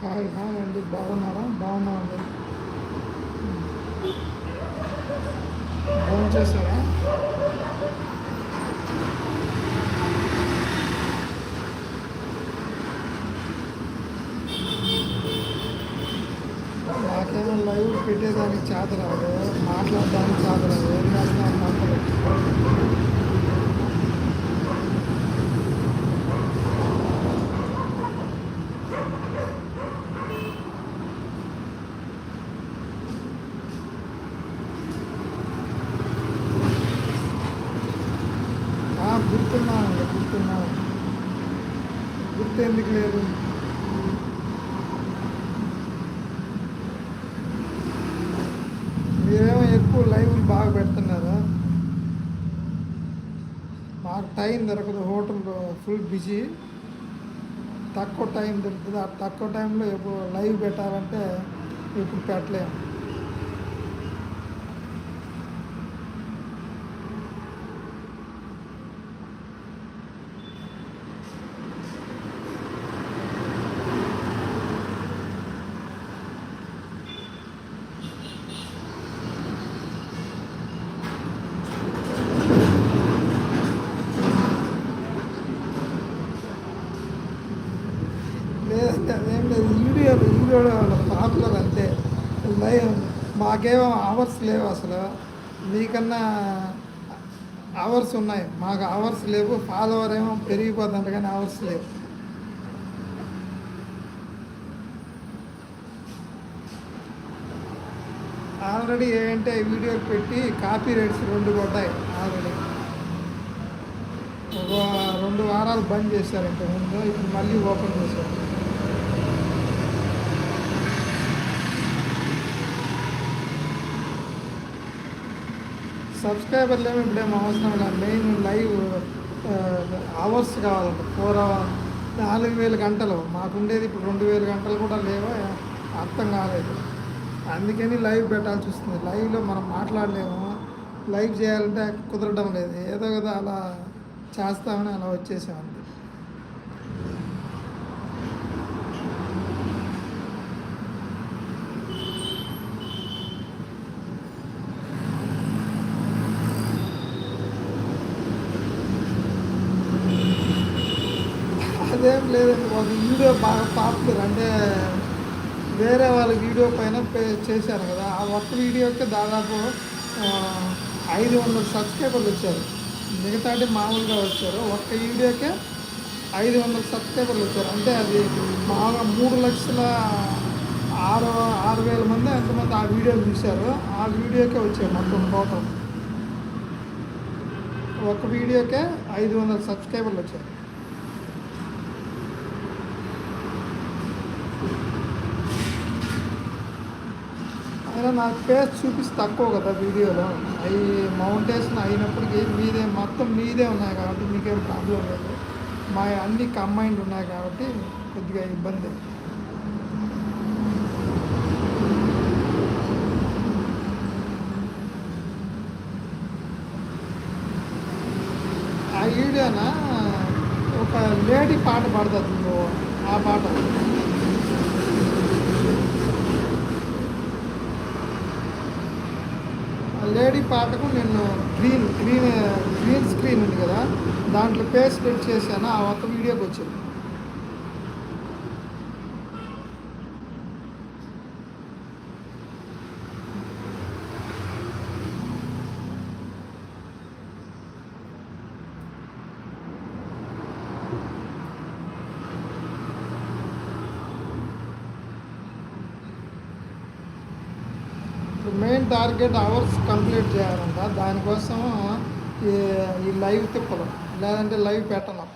Hi hi అండి. బాగున్నారా? బాగున్నామండి ఫోన్ చేశారా? నాకేమో లైవ్ పెట్టేదానికి చేత రాదు. మాట్లాడడానికి చేత రాదు. ఏం చేస్తున్నా మాట్లాడు ఆ, గుర్తున్నానండి గుర్తున్నాను గుర్తు ఎందుకు లేదు మీరేమో ఎక్కువ లైవ్లు బాగా పెడుతున్నారు మాకు టైం దొరకదు హోటల్ ఫుల్ బిజీ. తక్కువ టైం దొరుకుతుంది. ఆ తక్కువ టైంలో ఎప్పుడు లైవ్ పెట్టాలంటే ఇప్పుడు పెట్టలేము లేదంటే అదేం లేదు వీడియో వీడియోలో పాపులర్ అంతే లైవ్ మాకేమో అవర్స్ లేవు అసలు. మీకన్నా అవర్స్ ఉన్నాయి. మాకు అవర్స్ లేవు. ఫాలోవర్ ఏమో పెరిగిపోతుందంట కానీ అవర్స్ లేవు. ఆల్రెడీ ఏంటంటే వీడియోలు పెట్టి కాపీ రైట్స్ రెండు పడ్డాయి ఆల్రెడీ ఒక రెండు వారాలు బంద్ చేశారు ఇంత ముందు ఇప్పుడు మళ్ళీ ఓపెన్ చేశారు. సబ్స్క్రైబర్లు ఏమి ఇప్పుడేం అవసరం లేదు. మెయిన్ లైవ్ అవర్స్ కావాలంట. ఫోర్ అవర్ నాలుగు వేల గంటలు. మాకుండేది ఇప్పుడు రెండు వేల గంటలు కూడా లేవా? అర్థం కాలేదు. అందుకని లైవ్ పెట్టాల్సి వస్తుంది. లైవ్లో మనం మాట్లాడలేము. లైవ్ చేయాలంటే కుదరడం లేదు. ఏదో కదా అలా చేస్తామని అలా వచ్చేసామండి అదేం లేదండి ఒక వీడియో బాగా పాపులర్ అంటే వేరే వాళ్ళ వీడియో పైన పే చేశారు కదా ఆ ఒక్క వీడియోకి దాదాపు ఐదు వందల సబ్స్క్రైబర్లు వచ్చారు. మిగతా అంటే మామూలుగా వచ్చారు. ఒక్క వీడియోకే ఐదు వందల సబ్స్క్రైబర్లు వచ్చారు. అంటే అది మామూలుగా మూడు లక్షల ఆరు ఆరు వేల మంది ఎంతమంది ఆ వీడియో చూశారు. ఆ వీడియోకే వచ్చాయి మొత్తం టోటల్. ఒక వీడియోకే ఐదు వందల సబ్స్క్రైబర్లు వచ్చారు కదా నాకు ఫేస్ చూపిస్తే తక్కువ కదా వీడియోలో. అవి మౌంటేషన్ అయినప్పటికీ మీదే మొత్తం మీదే ఉన్నాయి కాబట్టి మీకేం ప్రాబ్లం లేదు. మా అన్ని కంబైన్డ్ ఉన్నాయి కాబట్టి కొద్దిగా ఇబ్బంది. ఆ వీడియోన ఒక లేడీ పాట పాడుతుంది ఆ పాట. లేడీ పాటకు నేను గ్రీన్ గ్రీన్ గ్రీన్ స్క్రీన్ ఉంది కదా దాంట్లో పేస్ట్ పెట్టి చేశాను? ఆ ఒక్క వీడియోకి వచ్చింది ఇప్పుడు మెయిన్ టార్గెట్ అవర్స్ కంప్లీట్ చేయాలంట. దానికోసం ఈ ఈ లైవ్ తిప్పడం లేదంటే లైవ్ పెట్టడం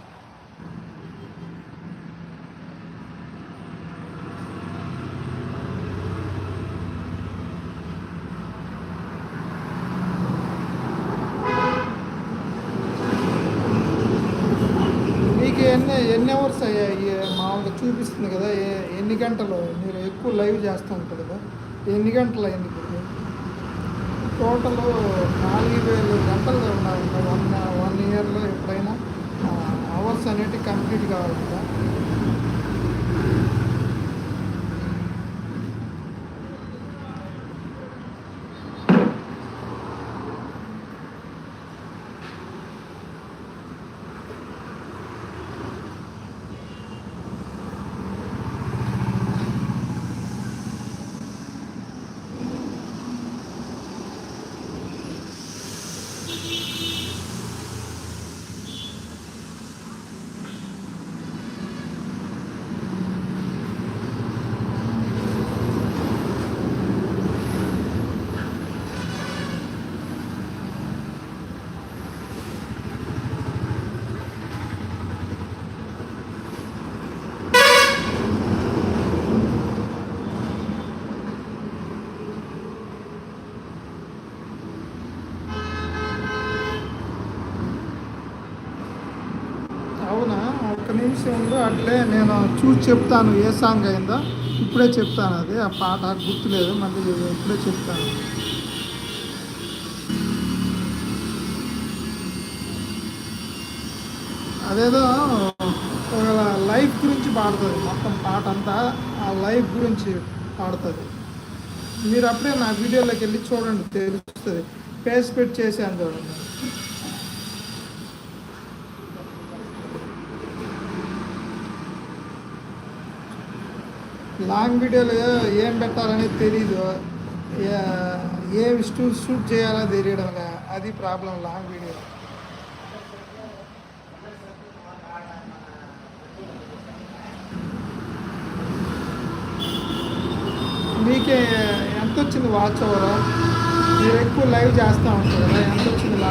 మీకు ఎన్ని ఎన్ని అవర్స్ అయ్యాయి? మామూలుగా చూపిస్తుంది కదా ఎన్ని గంటలు? మీరు ఎక్కువ లైవ్ చేస్తూ ఉంటారు కదా. ఎన్ని గంటలు అయింది ఇప్పుడు? టోటల్ నాలుగు వేలు గంటలు ఉన్నారు వన్ వన్ ఇయర్లో ఎప్పుడైనా అవర్స్ అనేటివి కంప్లీట్ కావాలి కదా నిమిషం ఉండు అట్లే నేను చూసి చెప్తాను ఏ సాంగ్ అయిందో ఇప్పుడే చెప్తాను అది. ఆ పాట గుర్తులేదు మళ్ళీ ఇప్పుడే చెప్తాను. అదేదో ఒక లైఫ్ గురించి పాడుతుంది మొత్తం పాట అంతా ఆ లైఫ్ గురించి పాడుతుంది. మీరు అప్పుడే నా వీడియోలోకి వెళ్ళి చూడండి తెలుస్తుంది. ఫేస్ పెట్టి చేశాను చూడండి. లాంగ్ వీడియోలో ఏం పెట్టాలనేది తెలీదు. ఏ- ఏ షూట్ షూట్ చేయాలో తెలియడం అది ప్రాబ్లం లాంగ్ వీడియో. మీకే ఎంత వచ్చింది వాచ్ ఓవర్? మీరు ఎక్కువ లైవ్ చేస్తూ ఉంటారు కదా ఎంత వచ్చింది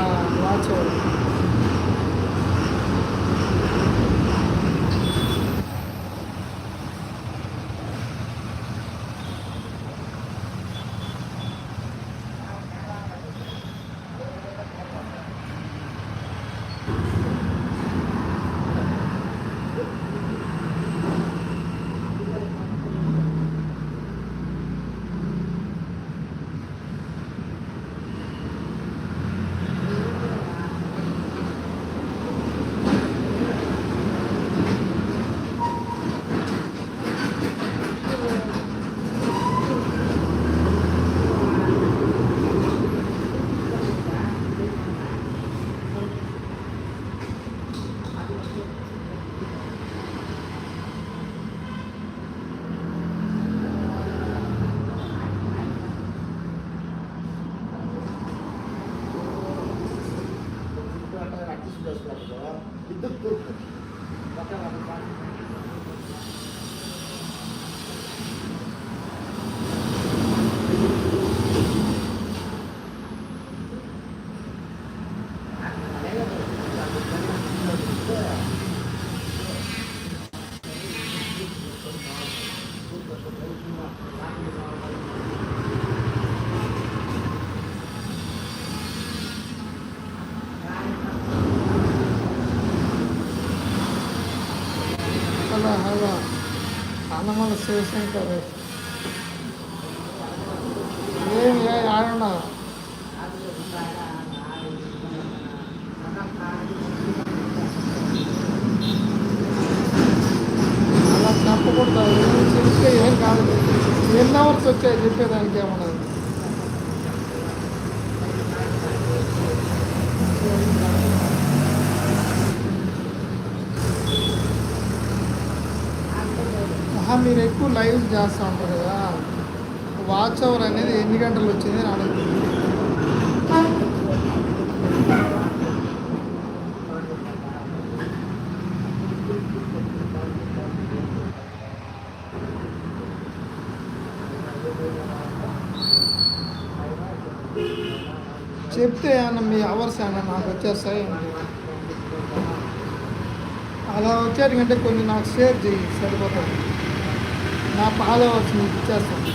الشباب بالدكتور حكي హలో హలో అన్నమల శివశంకర్ ఏం లే ఆడున్నా అలా చెప్పకూడదు ఏం చెప్తే ఏం కాదు ఎన్ని అవర్స్ వచ్చాయి చెప్పేదానికి ఏమన్నది మీరు ఎక్కువ లైవ్ చేస్తూ ఉంటారు కదా. వాచ్ అవర్ అనేది ఎన్ని గంటలు వచ్చింది అని అడుగుతుంది. చెప్తే ఏమన్నా మీ అవర్స్ ఏమన్నా నాకు వచ్చేస్తాయి అలా వచ్చేటికంటే కొన్ని నాకు షేర్ చేయి సరిపోతుంది. నా ఫాలోవర్స్ మీకు ఇచ్చేస్తాను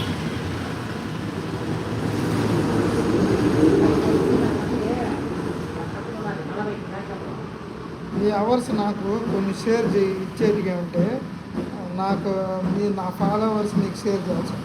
మీ అవర్స్ నాకు కొన్ని షేర్ చేయి ఇచ్చేదిగా ఉంటే నాకు మీ నా ఫాలోవర్స్ మీకు షేర్ చేస్తాను